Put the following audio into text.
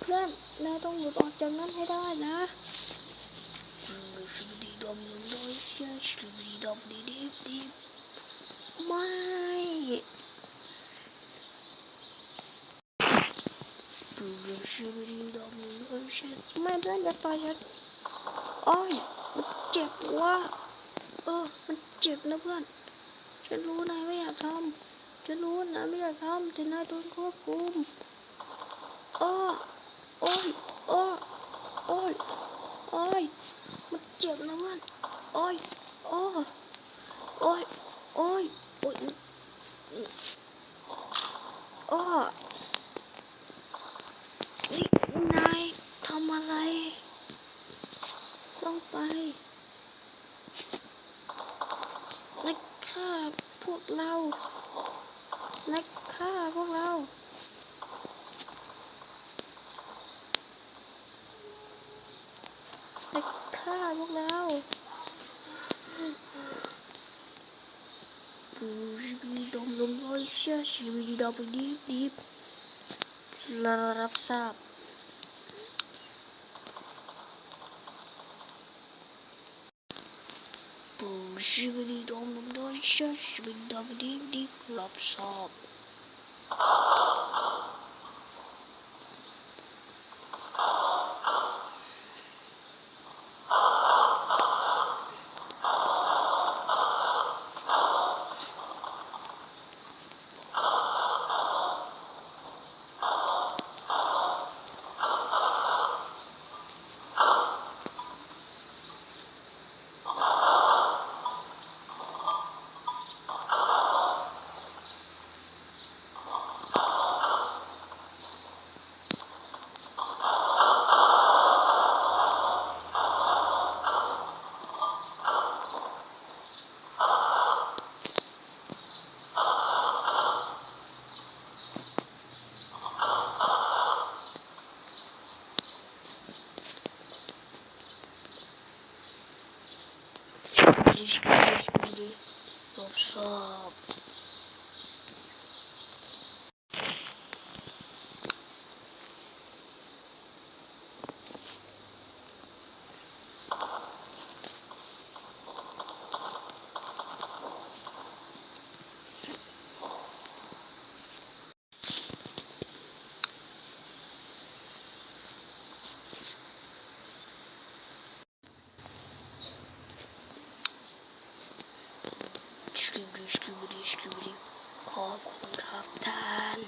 เพื่อนนายต้องหลุดออกจากนั้นให้ได้นะชิบดีดอมลงด้วยเชื่อชิบดีดอมดีดีดีไม่ชิบดีดอมลงด้วยเชื่อไม่เพื่อนอย่าต่อยฉันโอ้ยมันเจ็บว่ะเออ มันเจ็บนะเพื่อน ฉันรู้นายไม่อยากทำฉันรู้นายไม่อยากทำแต่นายโดนควบคุม อ้อโอ้ยอ้อโอ้ยโอ้ยมันเจ็บนะเพื่อนโอ้ยอ้อโอ้ยโอ้ยโอ้ยอ้อนี่นายทำอะไรต้องไปนายฆ่าพวกเรานายฆ่าพวกเรา ไปฆ่าพวกเราดูชีวิตดมลมลอยเชื่อชีวิตดมไปดีดีรับทราบดูชีวิตดมลมลอยเชื่อชีวิตดมไปดีดีรับทราบ değişik bir şey şimdi. Yoksa สกิบดีสกิบดีสกิบดีขอบคุณครับท่าน